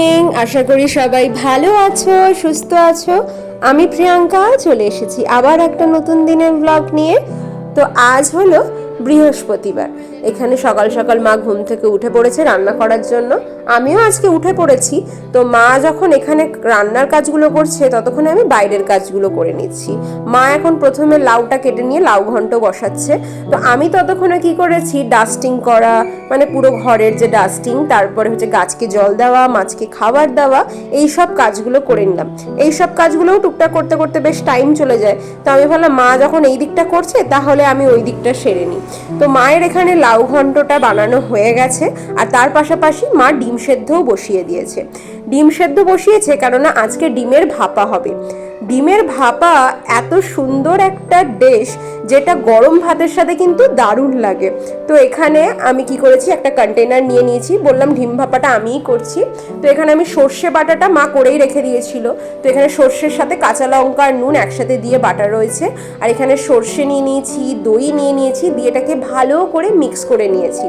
Morning আশা করি সবাই ভালো আছো, সুস্থ আছো। আমি প্রিয়াঙ্কা, চলে এসেছি আবার একটা নতুন দিনের ব্লগ নিয়ে। তো আজ হলো বৃহস্পতিবার। এখানে সকাল সকাল মা ঘুম থেকে উঠে পড়েছে রান্না করার জন্য। আমিও আজকে উঠে পড়েছি। তো মা যখন এখানে রান্নার কাজগুলো করছে, ততক্ষণে আমি বাইরের কাজগুলো করে নিচ্ছি। মা এখন প্রথমে লাউটা কেটে নিয়ে লাউ ঘন্ট বসাচ্ছে। তো আমি ততক্ষণে কি করেছি ডাস্টিং করা মানে পুরো ঘরের যে ডাস্টিং তারপরে হচ্ছে গাছকে জল দেওয়া, মাছকে খাবার দেওয়া এই সব কাজগুলো করে নিলাম। এই সব কাজগুলোও টুকটাক করতে করতে বেশ টাইম চলে যায়। তো আমি ভাবলাম, মা যখন এই দিকটা করছে, তাহলে আমি ওই দিকটা সেরে নিই। তো মায়ের এখানে লাউ ঘন্টটা বানানো হয়ে গেছে। আর তার পাশাপাশি মা ডিম সেদ্ধও বসিয়ে দিয়েছে। ডিম সেদ্ধ বসিয়েছে কেননা আজকে ডিমের ভাপা হবে। ডিমের ভাপা এত সুন্দর একটা ডিশ যেটা গরম ভাতের সাথে কিন্তু দারুণ লাগে। তো এখানে আমি কি করেছি, একটা কন্টেনার নিয়ে নিয়েছি। বললাম ডিম ভাপাটা আমিই করছি। তো এখানে আমি সর্ষে বাটাটা মা করেই রেখে দিয়েছিল। তো এখানে সর্ষের সাথে কাঁচা লঙ্কা আর নুন একসাথে দিয়ে বাটা রয়েছে। আর এখানে সর্ষে নিয়ে নিয়েছি, দই নিয়ে নিয়েছি, দিয়ে এটাকে ভালো করে মিক্স করে নিয়েছি।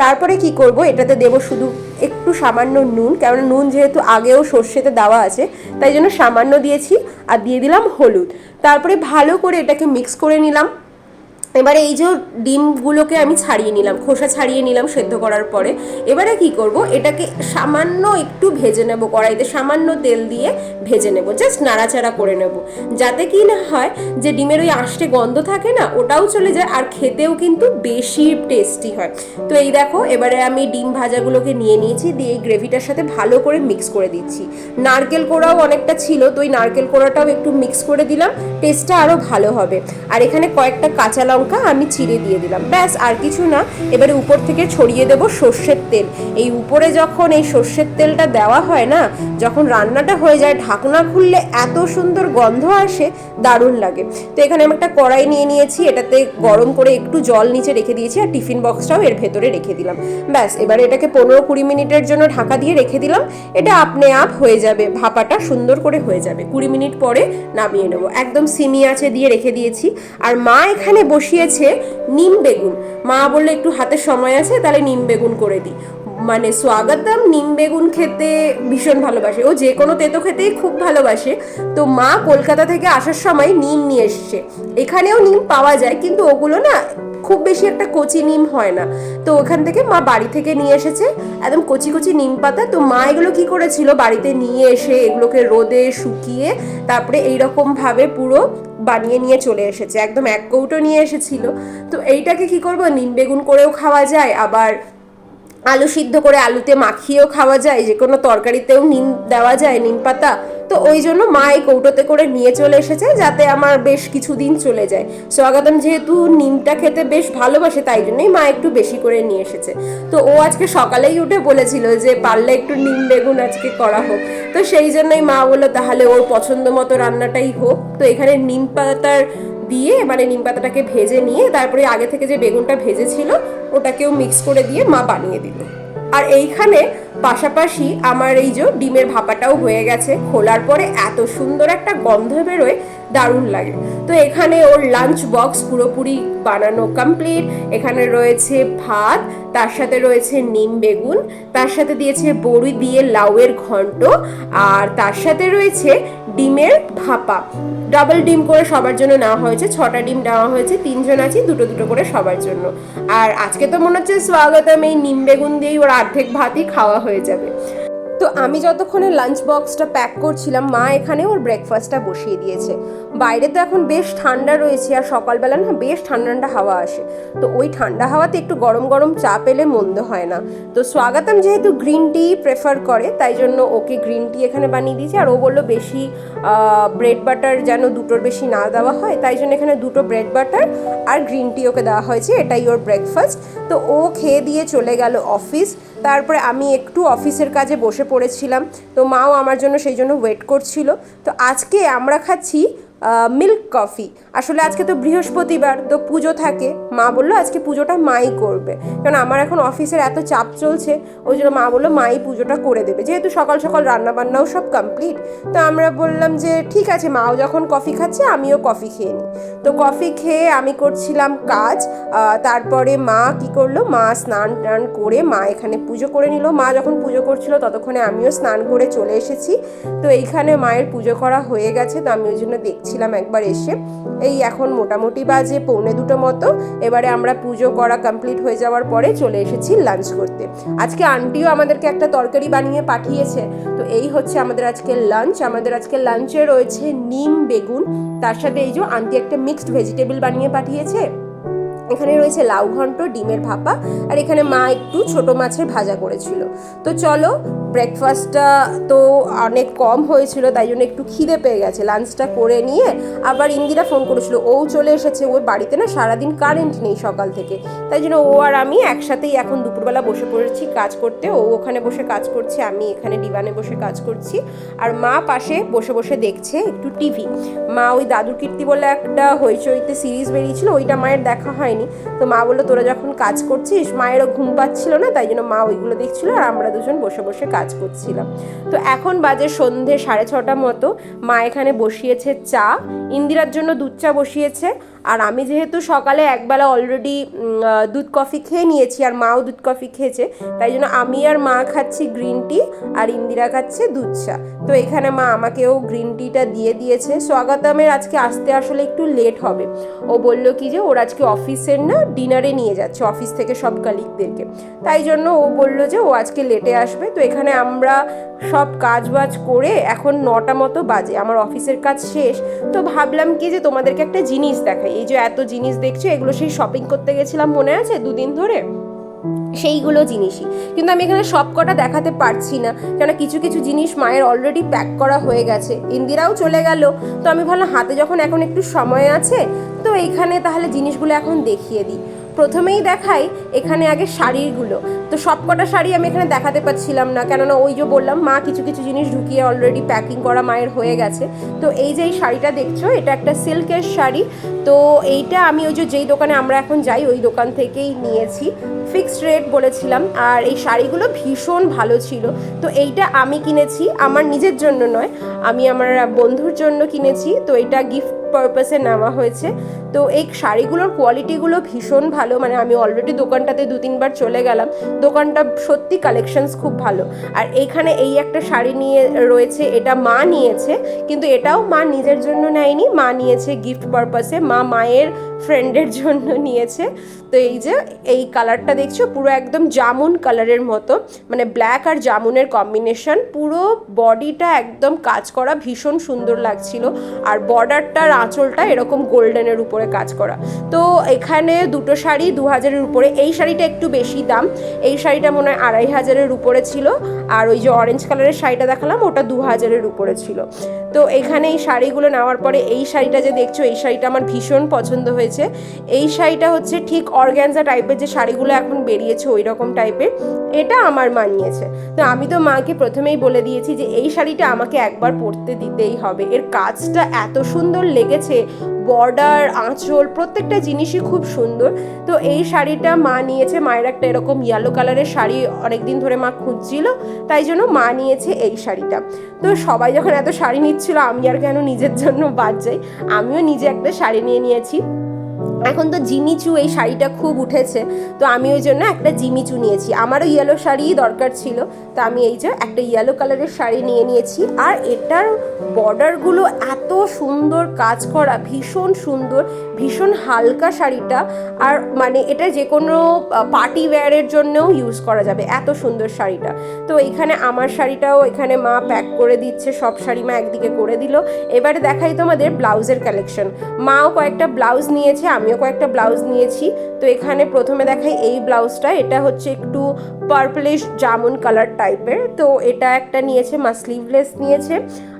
তারপরে কি করব, এটাতে দেবো শুধু একটু সামান্য নুন, কেননা নুন যেহেতু আগেও সর্ষেতে দেওয়া আছে, তাই জন্য সামান্য দিয়েছি আর দিয়ে দিলাম হলুদ। তারপরে ভালো করে এটাকে মিক্স করে নিলাম। এবারে এই যে ডিমগুলোকে আমি ছাড়িয়ে নিলাম, খোসা ছাড়িয়ে নিলাম সেদ্ধ করার পরে, এবারে কি করব, এটাকে সামান্য একটু ভেজে নেব কড়াইতে, সামান্য তেল দিয়ে ভেজে নেব জাস্ট নাড়াচাড়া করে নেব। যাতে কি না হয়, যে ডিমের ওই আঁশটে গন্ধ থাকে না, ওটাও চলে যায় আর খেতেও কিন্তু বেশি টেস্টি হয়। তো এই দেখো, এবারে আমি ডিম ভাজাগুলোকে নিয়ে নিয়েছি, দিয়ে গ্রেভিটার সাথে ভালো করে মিক্স করে দিচ্ছি। নারকেল কোড়াও অনেকটা ছিল, তো ওই নারকেল কোড়াটাও একটু মিক্স করে দিলাম টেস্টটা আরও ভালো হবে। আর এখানে কয়েকটা কাঁচা লঙ্কা আমি চিড়ে দিয়ে দিলাম। ব্যাস, আর কিছু না। এবারে উপর থেকে ছড়িয়ে দেব সর্ষের তেল। এই উপরে যখন এই সর্ষের তেলটা দেওয়া হয় না, যখন রান্নাটা হয়ে যায়, ঢাকনা খুললে এত সুন্দর গন্ধ আসে দারুণ লাগে। তো এখানে আমি একটা কড়াই নিয়ে নিয়েছি, এটাতে গরম করে একটু জল নিচে রেখে দিয়েছি আর টিফিন বক্সটাও এর ভেতরে রেখে দিলাম। ব্যাস, এবারে এটাকে পনেরো কুড়ি মিনিটের জন্য ঢাকা দিয়ে রেখে দিলাম। এটা আপনি আপ হয়ে যাবে, ভাপাটা সুন্দর করে হয়ে যাবে। কুড়ি মিনিট পরে নামিয়ে নেব। একদম সিমি আছে দিয়ে রেখে দিয়েছি। আর মা এখানে বসিয়েছে নিম বেগুন। মা বললে, একটু হাতে সময় আছে, তাহলে নিম বেগুন করে দিই। মানে স্বাগতম নিম বেগুন খেতে ভীষণ ভালোবাসে। ও যে কোনো তেতো খেতেই খুব ভালোবাসে। তো মা কলকাতা থেকে আসার সময় নিম নিয়ে এসছে। এখানেও নিম পাওয়া যায়, কিন্তু ওগুলো না খুব বেশি একটা কচি নিম হয় না। তো ওখান থেকে মা বাড়ি থেকে নিয়ে এসেছে একদম কচি কচি নিম পাতা। তো মা এগুলো কি করেছিল? বাড়িতে নিয়ে এসে এগুলোকে রোদে শুকিয়ে তারপরে এইরকম ভাবে পুরো বানিয়ে নিয়ে চলে এসেছে। একদম এক কৌটো নিয়ে এসেছিল। তো এইটাকে কি করব? নিম বেগুন করেও খাওয়া যায়। আবার আলু সিদ্ধ করে আলুতে মাখিয়েও খাওয়া যায়, যে কোনো তরকারিতেও নিম দেওয়া যায়, নিম পাতা। তো ওই জন্য মা এই কৌটোতে করে নিয়ে চলে এসেছে যাতে আমার বেশ কিছুদিন চলে যায়। স্বাগতম যেহেতু নিমটা খেতে বেশ ভালোবাসে, তাই জন্যই মা একটু বেশি করে নিয়ে এসেছে। তো ও আজকে সকালেই উঠে বলেছিল যে পারলে একটু নিম বেগুন আজকে করা হোক। তো সেই জন্যই মা বলল, তাহলে ওর পছন্দ মতো রান্নাটাই হোক। তো এখানে নিম পাতার দিয়ে মানে নিম পাতাটাকে ভেজে নিয়ে তারপরে আগে থেকে যে বেগুনটা ভেজেছিল, ওটাকেও মিক্স করে দিয়ে মা বানিয়ে দিল। আর এইখানে পাশাপাশি আমার এই যে ডিমের ভাপাটাও হয়ে গেছে, খোলার পরে এত সুন্দর একটা গন্ধ বেরোয় দারুণ লাগে। তো এখানে ওর লাঞ্চ বক্স পুরোপুরি বানানো কমপ্লিট এখানে রয়েছে ভাত, তার সাথে রয়েছে নিম বেগুন, তার সাথে দিয়েছে বড়ি দিয়ে লাউয়ের ঘন্ট, আর তার সাথে রয়েছে ডিমের ভাপা। ডাবল ডিম করে সবার জন্য নেওয়া হয়েছে, ছটা ডিম নেওয়া হয়েছে, তিনজন আছি, দুটো দুটো করে সবার জন্য। আর আজকে তো মনে হচ্ছে স্বাগতম, এই নিম বেগুন দিয়েই ওর অর্ধেক ভাতই খাওয়া হয়ে যাবে। তো আমি যতক্ষণে লাঞ্চ বক্সটা প্যাক করছিলাম, মা এখানে ওর ব্রেকফাস্টটা বসিয়ে দিয়েছে। বাইরে তো এখন বেশ ঠান্ডা রয়েছে আর সকালবেলা না বেশ ঠান্ডা ঠান্ডা হাওয়া আসে। তো ওই ঠান্ডা হাওয়াতে একটু গরম গরম চা পেলে মন্দ হয় না। তো স্বাগতম যেহেতু গ্রিন টি প্রেফার করে, তাই জন্য ওকে গ্রিন টি এখানে বানিয়ে দিয়েছে। আর ও বলল বেশি ব্রেড বাটার যেন দুটোর বেশি না দেওয়া হয়, তাই জন্য এখানে দুটো ব্রেড বাটার আর গ্রিন টি ওকে দেওয়া হয়েছে, এটাই ওর ব্রেকফাস্ট তো ও খেয়ে দিয়ে চলে গেল অফিস তারপরে আমি একটু অফিসের কাজে বসে পড়েছিলাম, তো মাও আমার জন্য সেই জন্য ওয়েট করছিল। তো আজকে আমরা খাচ্ছি মিল্ক কফি আসলে আজকে তো বৃহস্পতিবার, তো পুজো থাকে। মা বলল, আজকে পুজোটা মাই করবে। কারণ আমার এখন অফিসের এত চাপ চলছে, ওই জন্য মা বলল, মাই পুজোটা করে দেবে। যেহেতু সকাল সকাল রান্নাবান্নাও সব কমপ্লিট তো আমরা বললাম যে, ঠিক আছে, মাও যখন কফি খাচ্ছে, আমিও কফি খেয়ে নিই। তো কফি খেয়ে আমি করছিলাম কাজ তারপরে মা কি করল, মা স্নান টান করে মা এখানে পুজো করে নিল। মা যখন পুজো করছিল, ততক্ষণে আমিও স্নান করে চলে এসেছি। তো এইখানে মায়ের পুজো করা হয়ে গেছে, তো আমি ওই জন্য দেখছিলাম একবার এসে। এই এখন মোটামুটি বাজে, পৌনে দুটো মতো। এবারে আমরা পুজো করা কমপ্লিট হয়ে যাওয়ার পরে চলে এসেছি লাঞ্চ করতে। আজকে আন্টিও আমাদেরকে একটা তরকারি বানিয়ে পাঠিয়েছে। তো এই হচ্ছে আমাদের আজকে লাঞ্চ আমাদের আজকে লাঞ্চে রয়েছে নিম বেগুন। তার সাথে এই যে আন্টি একটা মিক্সড ভেজিটেবল বানিয়ে পাঠিয়েছে। এখানে রয়েছে লাউ ঘন্ট, ডিমের ভাপা, আর এখানে মা একটু ছোট মাছের ভাজা করেছিল। তো চলো ব্রেকফাস্টটা তো অনেক কম হয়েছিল, তাই জন্য একটু খিদে পেয়ে গেছে। লাঞ্চটা করে নিয়ে আবার ইন্দিরা ফোন করেছিল। ও চলে এসেছে, ওর বাড়িতে না সারাদিন কারেন্ট নেই সকাল থেকে। তাই জন্য ও আর আমি একসাথেই এখন দুপুরবেলা বসে পড়েছি কাজ করতে। ও ওখানে বসে কাজ করছে, আমি এখানে ডিবানে বসে কাজ করছি। আর মা পাশে বসে বসে দেখছে একটু টিভি মা ওই দাদুর কীর্তি বলে একটা হইচইতে সিরিজ বেরিয়েছিল, ওইটা মায়ের দেখা হয়নি। তো মা বলল, তোরা যখন কাজ করছিস, মায়েরও ঘুম পাচ্ছিল না, তাই জন্য মা ওইগুলো দেখছিল আর আমরা দুজন বসে বসে কাজ করছিলাম। তো এখন বাজে সন্ধে সাড়ে ছটা মতো। মা এখানে বসিয়েছে চা, ইন্দিরার জন্য দুধ চা বসিয়েছে। আর আমি যেহেতু সকালে একবেলা অলরেডি দুধ কফি খেয়ে নিয়েছি, আর মাও দুধ কফি খেয়েছে, তাই জন্য আমি আর মা খাচ্ছি গ্রিন টি আর ইন্দিরা খাচ্ছে দুধ চা। তো এখানে মা আমাকেও গ্রিন টিটা দিয়ে দিয়েছে। স্বাগতমের আজকে আসতে আসলে একটু লেট হবে। ও বলল কি যে, ওর আজকে অফিসের না ডিনারে নিয়ে যাচ্ছে, অফিস থেকে সব কালিকদেরকে তাই জন্য ও বলল যে ও আজকে লেটে আসবে। তো এখানে আমরা সব কাজ বাজ করে এখন নটা মতো বাজে, আমার অফিসের কাজ শেষ। তো ভাবলাম কি যে তোমাদেরকে একটা জিনিস দেখাই। এই যে এত জিনিস দেখছ, এগুলো সেই শপিং করতে গেছিলাম মনে আছে দুদিন ধরে? সেইগুলো জিনিসই। কিন্তু আমি এখানে সব কটা দেখাতে পারছি না কেন কিছু কিছু জিনিস মায়ের অলরেডি প্যাক করা হয়ে গেছে। ইন্দিরাও চলে গেল, তো আমি ভাবলাম হাতে যখন এখন একটু সময় আছে, তো এইখানে তাহলে জিনিসগুলো এখন দেখিয়ে দিই। প্রথমেই দেখাই এখানে আগে শাড়িগুলো। তো সব কটা শাড়ি আমি এখানে দেখাতে পাচ্ছিলাম না, কেননা ওই যে বললাম, মা কিছু কিছু জিনিস ঢুকিয়ে অলরেডি প্যাকিং করা মায়ের হয়ে গেছে। তো এই যে এই শাড়িটা দেখছ, এটা একটা সিল্কের শাড়ি। তো এইটা আমি ওই যে যেই দোকানে আমরা এখন যাই, ওই দোকান থেকেই নিয়েছি। ফিক্সড রেট বলেছিলাম, আর এই শাড়িগুলো ভীষণ ভালো ছিল। তো এইটা আমি কিনেছি, আমার নিজের জন্য নয়, আমি আমার বন্ধুর জন্য কিনেছি। তো এটা গিফট পারপাসে নেওয়া হয়েছে। তো এই শাড়িগুলোর কোয়ালিটিগুলো ভীষণ ভালো। মানে আমি অলরেডি দোকানটাতে দু তিনবার চলে গেলাম। দোকানটা সত্যি কালেকশনস খুব ভালো। আর এইখানে এই একটা শাড়ি নিয়ে রয়েছে, এটা মা নিয়েছে। কিন্তু এটাও মা নিজের জন্য নেয়নি, মা নিয়েছে গিফট পারপাসে মা মায়ের ফ্রেন্ডের জন্য নিয়েছে। তো এই যে, এই কালারটা দেখছ, পুরো একদম জামুন কালারের মতো মানে ব্ল্যাক আর জামুনের কম্বিনেশন পুরো বডিটা একদম কাজ করা, ভীষণ সুন্দর লাগছিল, আর বর্ডারটার আঁচলটা এরকম গোল্ডেনের উপরে কাজ করা। তো এখানে দুটো শাড়ি দু হাজারের উপরে, এই শাড়িটা একটু বেশি দাম, এই শাড়িটা মনে হয় আড়াই হাজারের উপরে ছিল, আর ওই যে অরেঞ্জ কালারের শাড়িটা দেখালাম, ওটা দু হাজারের উপরে ছিল। তো এখানে এই শাড়িগুলো নেওয়ার পরে এই শাড়িটা যে দেখছ, এই শাড়িটা আমার ভীষণ পছন্দ হয়েছে। এই শাড়িটা হচ্ছে ঠিক অর্গ্যানজা টাইপের যে শাড়িগুলো এখন বেরিয়েছে ওই রকম টাইপের, এটা আমার মানিয়েছে তো আমি তো মাকে প্রথমেই বলে দিয়েছি যে এই শাড়িটা আমাকে একবার পরতে দিতেই হবে। এর কাজটা এত সুন্দর লেগেছে, বর্ডার, আঁচল, প্রত্যেকটা জিনিসই খুব সুন্দর। তো এই শাড়িটা মা নিয়েছে, মায়ের একটা এরকম ইয়েলো কালারের শাড়ি অনেকদিন ধরে মা খুঁজছিল, তাই জন্য মা নিয়েছে এই শাড়িটা। তো সবাই যখন এত শাড়ি নিচ্ছিল আমি আর কেন নিজের জন্য বাদ যাই? আমিও নিজে একটা শাড়ি নিয়ে নিয়েছি। এখন তো জিমিচু এই শাড়িটা খুব উঠেছে, তো আমি ওই জন্য একটা জিমিচু নিয়েছি। আমারও ইয়েলো শাড়িই দরকার ছিল, তো আমি এই যে একটা ইয়েলো কালারের শাড়ি নিয়ে নিয়েছি। আর এটার বর্ডারগুলো এত সুন্দর কাজ করা, ভীষণ সুন্দর, ভীষণ হালকা শাড়িটা। আর মানে এটা যে কোনো পার্টি ওয়্যারের জন্যও ইউজ করা যাবে, এত সুন্দর শাড়িটা। তো এখানে আমার শাড়িটাও এখানে মা প্যাক করে দিচ্ছে, সব শাড়ি মা একদিকে করে দিল। এবারে দেখাই তোমাদের ব্লাউজের কালেকশন মাও কয়েকটা ব্লাউজ নিয়েছে আমিও কয়েকটা ব্লাউজ নিয়েছি। তো এখানে প্রথমে দেখাই এই ব্লাউজটা। এটা হচ্ছে একটু পার্পলিশ জামুন কালার টাইপের তো এটা একটা নিয়েছে মা স্লিভলেস নিয়েছে।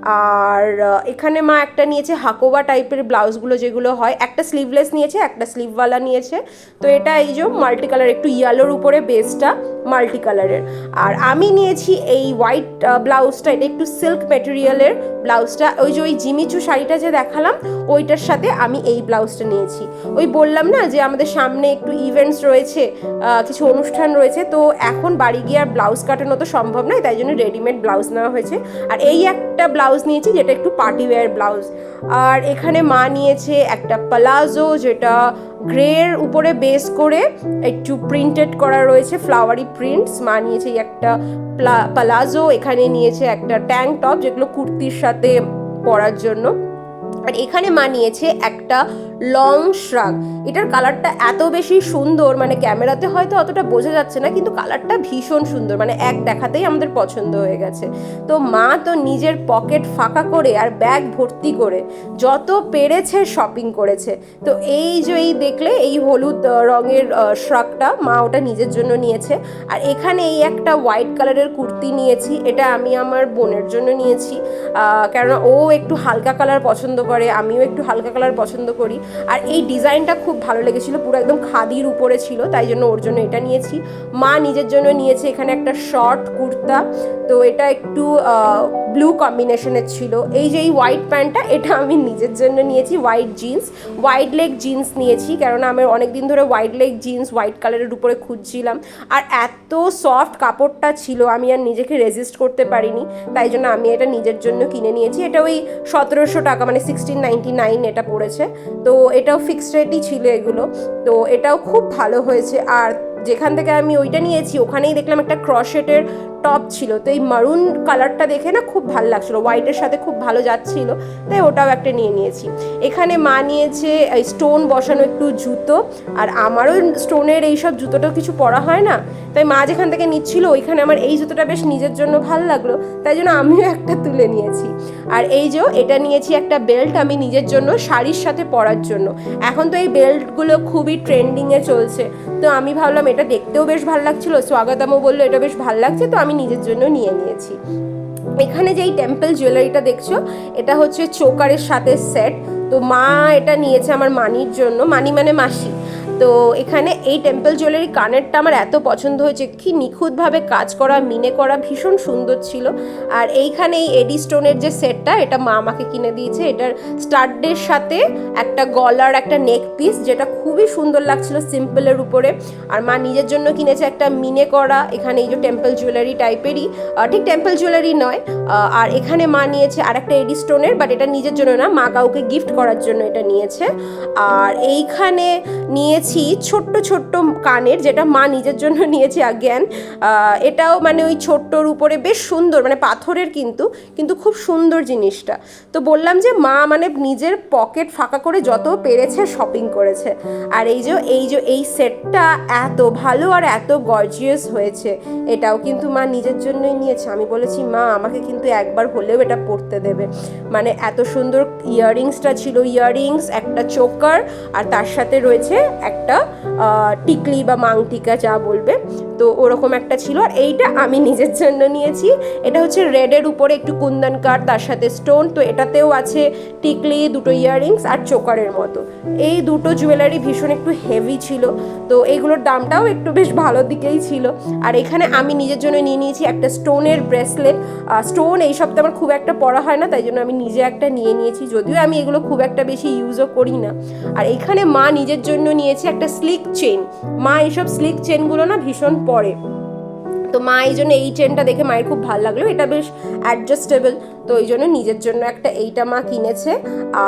আর এখানে মা একটা নিয়েছে হাকোবা টাইপের ব্লাউজগুলো যেগুলো হয়। একটা স্লিভলেস নিয়েছে, একটা স্লিভওয়ালা নিয়েছে। তো এটা এই যে মাল্টি কালার একটু ইয়েলোর উপরে বেসটা মাল্টি কালারের আর আমি নিয়েছি এই হোয়াইট ব্লাউজটা, এটা একটু সিল্ক মেটেরিয়ালের ব্লাউজটা। ওই যে ওই জিমিচু শাড়িটা যে দেখালাম, ওইটার সাথে আমি এই ব্লাউজটা নিয়েছি। ওই বললাম না যে আমাদের সামনে একটু ইভেন্টস রয়েছে কিছু অনুষ্ঠান রয়েছে, তো এখন বাড়ি গিয়ে আর ব্লাউজ কাটানো তো সম্ভব নয়, তাই জন্য রেডিমেড ব্লাউজ নেওয়া হয়েছে। আর এই একটা ব্লাউজ নিয়েছি যেটা একটু পার্টি ওয়্যার ব্লাউজ আর এখানে মা নিয়েছে একটা প্লাজো যেটা গ্রের উপরে বেস করে একটু প্রিন্টেড করা রয়েছে ফ্লাওয়ারি প্রিন্টস মা নিয়েছে একটা প্লাজো এখানে নিয়েছে একটা ট্যাঙ্ক টপ যেগুলো কুর্তির সাথে পরার জন্য। আর এখানে মা নিয়েছে একটা লং শ্রাগ এটার কালারটা এত বেশি সুন্দর মানে ক্যামেরাতে হয়তো অতটা বোঝা যাচ্ছে না, কিন্তু কালারটা ভীষণ সুন্দর মানে এক দেখাতেই আমাদের পছন্দ হয়ে গেছে। তো মা তো নিজের পকেট ফাঁকা করে আর ব্যাগ ভর্তি করে যত পেরেছে শপিং করেছে। তো এই যে এই দেখলে এই হলুদ রঙের শ্রাগটা মা ওটা নিজের জন্য নিয়েছে। আর এখানে এই একটা হোয়াইট কালারের কুর্তি নিয়েছি, এটা আমি আমার বোনের জন্য নিয়েছি। কেননা ও একটু হালকা কালার পছন্দ করে, আমিও একটু হালকা কালার পছন্দ করি। আর এই ডিজাইনটা খুব ভালো লেগেছিলো, পুরো একদম খাদির উপরে ছিল, তাই জন্য ওর জন্য এটা নিয়েছি। মা নিজের জন্য নিয়েছে এখানে একটা শর্ট কুর্তা, তো এটা একটু ব্লু কম্বিনেশনের ছিল। এই যে এই হোয়াইট প্যান্টটা এটা আমি নিজের জন্য নিয়েছি white jeans white leg jeans নিয়েছি, কেননা আমি অনেক দিন ধরে হোয়াইট লেগ জিন্স হোয়াইট কালারের উপরে খুঁজছিলাম। আর এত সফট কাপড়টা ছিল, আমি আর নিজেকে রেজিস্ট করতে পারিনি। তাই জন্য আমি এটা নিজের জন্য কিনে নিয়েছি। এটা ওই সতেরোশো টাকা মানে সিক্সটিন নাইনটি নাইন এটা পড়েছে। তো এটাও ফিক্সড রেটই ছিল এগুলো। তো এটাও খুব ভালো হয়েছে। আর যেখান থেকে আমি ওইটা নিয়েছি, ওখানেই দেখলাম একটা ক্রশেটের টপ ছিল। তো এই মারুন কালারটা দেখে না খুব ভালো লাগছিল। হোয়াইটের সাথে খুব ভালো যাচ্ছিল। তাই ওটাও একটা নিয়ে নিয়েছি। এখানে মা নিয়েছে স্টোন বসানো একটু জুতো। আর আমারও স্টোনের এইসব জুতোটাও কিছু পরা হয় না। তাই মা যেখান থেকে নিচ্ছিল, ওইখানে আমার এই জুতোটা বেশ নিজের জন্য ভালো লাগল। তাই জন্য আমিও একটা তুলে নিয়েছি। আর এই যে এটা নিয়েছি একটা বেল্ট আমি নিজের জন্য, শাড়ির সাথে পরার জন্য। এখন তো এই বেল্টগুলো খুবই ট্রেন্ডিংয়ে চলছে। তো আমি ভাবলাম, এটা দেখতেও বেশ ভালো লাগছিল। স্বাগতমও বলল, এটা বেশ ভালো লাগছে। তো আমি নিজের জন্য নিয়ে নিয়েছি। এখানে যে এই টেম্পল জুয়েলারিটা দেখছ, এটা হচ্ছে চোকারের সাথে সেট তো মা এটা নিয়েছে আমার মানির জন্য। মানি মানে মাসি। তো এখানে এই টেম্পল জুয়েলারি কানেরটা আমার এত পছন্দ হয়েছে। কি নিখুঁতভাবে কাজ করা, মিনে করা, ভীষণ সুন্দর ছিল। আর এইখানে এই এডি স্টোনের যে সেটটা এটা মা আমাকে কিনে দিয়েছে। এটার স্টার্ডের সাথে একটা গলার একটা নেক পিস যেটা খুবই সুন্দর লাগছিল সিম্পলের উপরে। আর মা নিজের জন্য কিনেছে একটা মিনে করা, এখানে এই যে টেম্পল জুয়েলারি টাইপেরই ঠিক টেম্পল জুয়েলারি নয়। আর এখানে মা নিয়েছে আর একটা এডি স্টোনের বাট এটা নিজের জন্য না, মা কাউকে গিফট করার জন্য এটা নিয়েছে। আর এইখানে নিয়েছি ছোট্ট ছোট্ট কানের, যেটা মা নিজের জন্য নিয়েছে আগেন এটাও মানে ওই ছোট্টর উপরে বেশ সুন্দর মানে পাথরের কিন্তু কিন্তু খুব সুন্দর জিনিসটা। তো বললাম যে মা মানে নিজের পকেট ফাঁকা করে যত পেরেছে শপিং করেছে। আর এই যে এই যে, এই সেটটা এত ভালো আর এত গর্জিয়াস হয়েছে, এটাও কিন্তু মা নিজের জন্যই নিয়েছে। আমি বলেছি, মা, আমাকে কিন্তু একবার হলেও এটা পরতে দেবে। মানে এত সুন্দর ইয়াররিংসটা ছিল ইয়াররিংস একটা চোকার, আর তার সাথে রয়েছে একটা আহ, টিকলি বা মাংটিকা যা বলবে তো ওরকম একটা ছিল আর এইটা আমি নিজের জন্য নিয়েছি। এটা হচ্ছে রেডের উপরে একটু কুন্দন কাঠ, তার সাথে স্টোন, তো এটাতেও আছে টিকলি, দুটো ইয়াররিংস আর চোকারের মতো। এই দুটো জুয়েলারি ভীষণ একটু হেভি ছিল, তো এইগুলোর দামটাও একটু বেশ ভালো দিকেই ছিল। আর এখানে আমি নিজের জন্য নিয়ে নিয়েছি একটা স্টোনের ব্রেসলেট। স্টোন এই সপ্তাহে আমার খুব একটা পরা হয় না, তাই জন্য আমি নিজে একটা নিয়ে নিয়েছি, যদিও আমি এগুলো খুব একটা বেশি ইউজও করি না। আর এখানে মা নিজের জন্য নিয়েছে একটা স্লিক চেন মা এইসব স্লিক চেনগুলো না ভীষণ পরে। তো মা এই জন্য এই চেনটা দেখে মায়ের খুব ভালো লাগল। এটা বেশ অ্যাডজাস্টেবল তো এই জন্য নিজের জন্য একটা এইটা মা কিনেছে।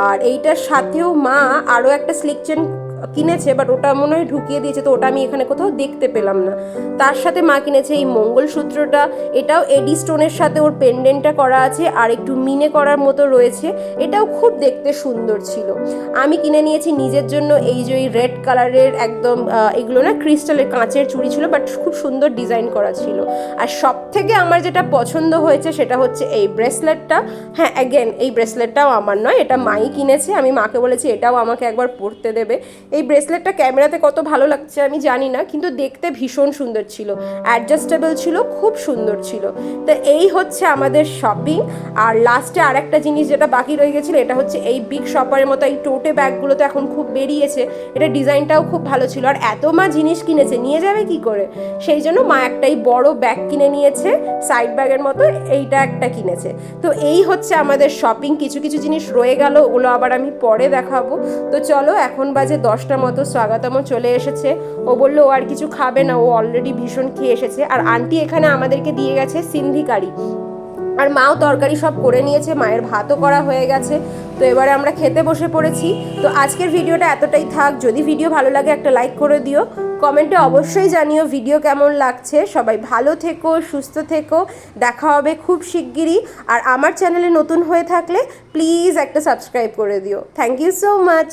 আর এইটার সাথেও মা আরও একটা স্লিক চেন কিনেছে বাট ওটা মনে হয় ঢুকিয়ে দিয়েছে, তো ওটা আমি এখানে কোথাও দেখতে পেলাম না। তার সাথে মা কিনেছে এই মঙ্গলসূত্রটা, এটাও এডি স্টোনের সাথে ওর পেন্ডেন্টটা করা আছে, আর একটু মিনে করার মতো রয়েছে, এটাও খুব দেখতে সুন্দর ছিল। আমি কিনে নিয়েছি নিজের জন্য, এই যে এই রেড কালারের একদম এগুলো না ক্রিস্টালের কাঁচের চুড়ি ছিল বাট খুব সুন্দর ডিজাইন করা ছিল। আর সব থেকে আমার যেটা পছন্দ হয়েছে সেটা হচ্ছে এই ব্রেসলেটটা হ্যাঁ অ্যাগেন এই ব্রেসলেটটাও আমার নয়, এটা মাই কিনেছে, আমি মাকে বলেছি এটাও আমাকে একবার পরতে দেবে। এই ব্রেসলেটটা ক্যামেরাতে কত ভালো লাগছে আমি জানি না, কিন্তু দেখতে ভীষণ সুন্দর ছিল। অ্যাডজাস্টেবল ছিল, খুব সুন্দর ছিল। তো এই হচ্ছে আমাদের শপিং আর লাস্টে আর একটা জিনিস যেটা বাকি রয়ে গেছিল, এটা হচ্ছে এই বিগ শপারের মতো এই টোটে ব্যাগগুলো তো এখন খুব বেরিয়েছে। এটা ডিজাইনটাও খুব ভালো ছিল। আর এত মা জিনিস কিনেছে, নিয়ে যাবে কি করে? সেই জন্য মা একটাই বড় ব্যাগ কিনে নিয়েছে সাইড ব্যাগের মতো এইটা একটা কিনেছে। তো এই হচ্ছে আমাদের শপিং কিছু কিছু জিনিস রয়ে গেল, ওগুলো আবার আমি পরে দেখাবো। তো চলো, এখন বাজে দশটা মতো স্বাগতম চলে এসেছে। ও বলল, ও আর কিছু খাবে না, ও অলরেডি ভীষণ খেয়ে এসেছে। আর আন্টি এখানে আমাদেরকে দিয়ে গেছে সিন্ধি কারি। আর মাও তরকারি সব করে নিয়েছে, মায়ের ভাতও করা হয়ে গেছে। তো এবারে আমরা খেতে বসে পড়েছি। তো আজকের ভিডিওটা এতটাই থাক। যদি ভিডিও ভালো লাগে, একটা লাইক করে দিও। কমেন্টে অবশ্যই জানিও ভিডিও কেমন লাগছে। সবাই ভালো থেকো, সুস্থ থেকো। দেখা হবে খুব শিগগিরই। আর আমার চ্যানেলে নতুন হয়ে থাকলে প্লিজ একটা সাবস্ক্রাইব করে দিও। Thank you so much